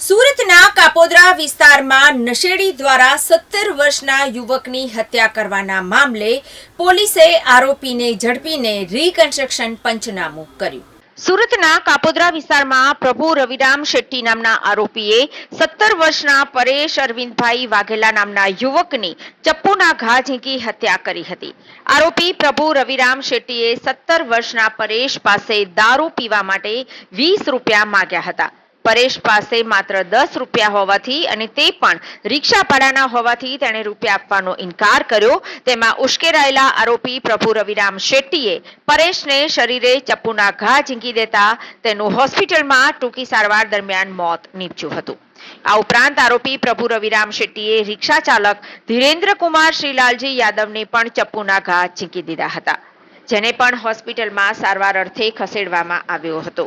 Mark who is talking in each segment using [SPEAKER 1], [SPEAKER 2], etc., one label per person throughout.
[SPEAKER 1] સુરતના કાપોદરા વિસ્તારમાં નશેડી દ્વારા સત્તર વર્ષના યુવકની હત્યા કરવાના મામલે પોલીસે આરોપીને ઝડપીને રીકન્સ્ટ્રક્શન પંચનામું કર્યું. સુરતના કાપોદરા વિસ્તારમાં પ્રભુ રવિરામ શેટ્ટી નામના આરોપીએ સત્તર વર્ષના પરેશ અરવિંદભાઈ વાઘેલા નામના યુવકની ચપ્પુના ઘા ઝીંકી હત્યા કરી હતી. આરોપી પ્રભુ રવિરામ શેટ્ટીએ સત્તર વર્ષના પરેશ પાસે દારૂ પીવા માટે વીસ રૂપિયા માગ્યા હતા. પરેશ પાસે માત્ર દસ રૂપિયા હોવાથી અને તે પણ રિક્ષા ભાડાના હોવાથી તેણે રૂપિયા આપવાનો ઇનકાર કર્યો. તેમાં ઉશ્કેરાયેલા આરોપી પ્રભુ રવિરામ શેટ્ટીએ પરેશને શરીરે ચપ્પુના ઘા ઝીંકી દેતા તેનું હોસ્પિટલમાં ટૂંકી સારવાર દરમિયાન મોત નીપજ્યું હતું. આ ઉપરાંત આરોપી પ્રભુ રવિરામ શેટ્ટીએ રિક્ષા ચાલક ધીરેન્દ્ર કુમાર શ્રીલાલજી યાદવને પણ ચપ્પુના ઘા ઝીંકી દીધા હતા, જેને પણ હોસ્પિટલમાં સારવાર અર્થે ખસેડવામાં આવ્યો હતો.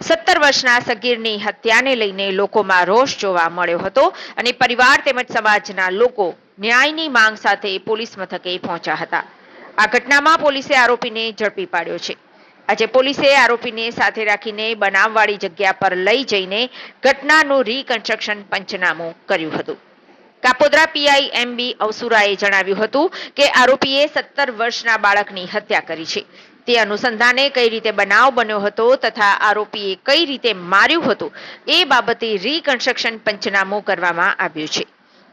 [SPEAKER 1] સત્તર વર્ષના સગીરની હત્યાને લઈને લોકોમાં રોષ જોવા મળ્યો હતો અને પરિવાર તેમજ સમાજના લોકો ન્યાયની માંગ સાથે પોલીસ મથકે પહોંચ્યા હતા. આ ઘટનામાં પોલીસે આરોપીને ઝડપી પાડ્યો છે. આજે પોલીસે આરોપીને સાથે રાખીને બનાવવાળી જગ્યા પર લઈ જઈને ઘટનાનું રીકન્સ્ટ્રક્શન પંચનામું કર્યું હતું. કાપોદ્રા પીઆઈ એમ બી અવસુરાએ જણાવ્યું હતું કે આરોપીએ સત્તર વર્ષના બાળકની હત્યા કરી છે. તે અનુસંધાને કઈ રીતે બનાવ બન્યો હતો તથા આરોપીએ કઈ રીતે માર્યું હતું, એ બાબતે રીકન્સ્ટ્રક્શન પંચનામું કરવામાં આવ્યું છે.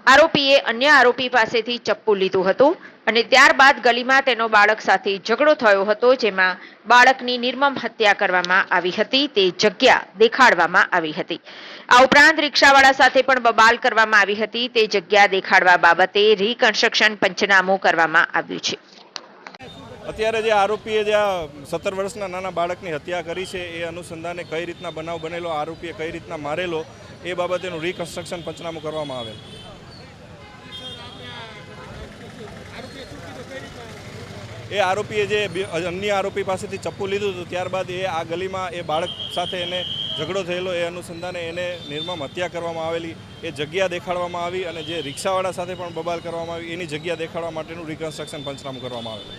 [SPEAKER 1] આરોપીએ અન્ય આરોપી પાસેથી ચપ્પુ લીધું હતું અને ત્યારબાદ ગલીમાં તેનો બાળક સાથે ઝઘડો થયો હતો, જેમાં બાળકની નિર્મમ હત્યા કરવામાં આવી હતી, તે જગ્યા દેખાડવામાં આવી હતી. આ ઉપરાંત રિક્ષાવાળા સાથે પણ બબાલ કરવામાં આવી હતી, તે જગ્યા દેખાડવા બાબતે રીકન્સ્ટ્રક્શન પંચનામું કરવામાં આવ્યું છે.
[SPEAKER 2] અત્યારે જે આરોપીએ જે આ સત્તર વર્ષના નાના બાળકની હત્યા કરી છે, એ અનુસંધાને કઈ રીતના બનાવ બનેલો, આરોપીએ કઈ રીતના મારેલો, એ બાબતેનું રિકન્સ્ટ્રક્શન પંચનામું કરવામાં આવેલ. એ આરોપીએ જે અન્ય આરોપી પાસેથી ચપ્પુ લીધું હતું, ત્યારબાદ એ આ ગલીમાં એ બાળક સાથે એને ઝઘડો થયેલો, એ અનુસંધાને એને નિર્મમ હત્યા કરવામાં આવેલી, એ જગ્યા દેખાડવામાં આવી અને જે રિક્ષાવાળા સાથે પણ બબાલ કરવામાં આવી, એની જગ્યા દેખાડવા માટેનું રિકન્સ્ટ્રક્શન પંચનામું કરવામાં આવેલું.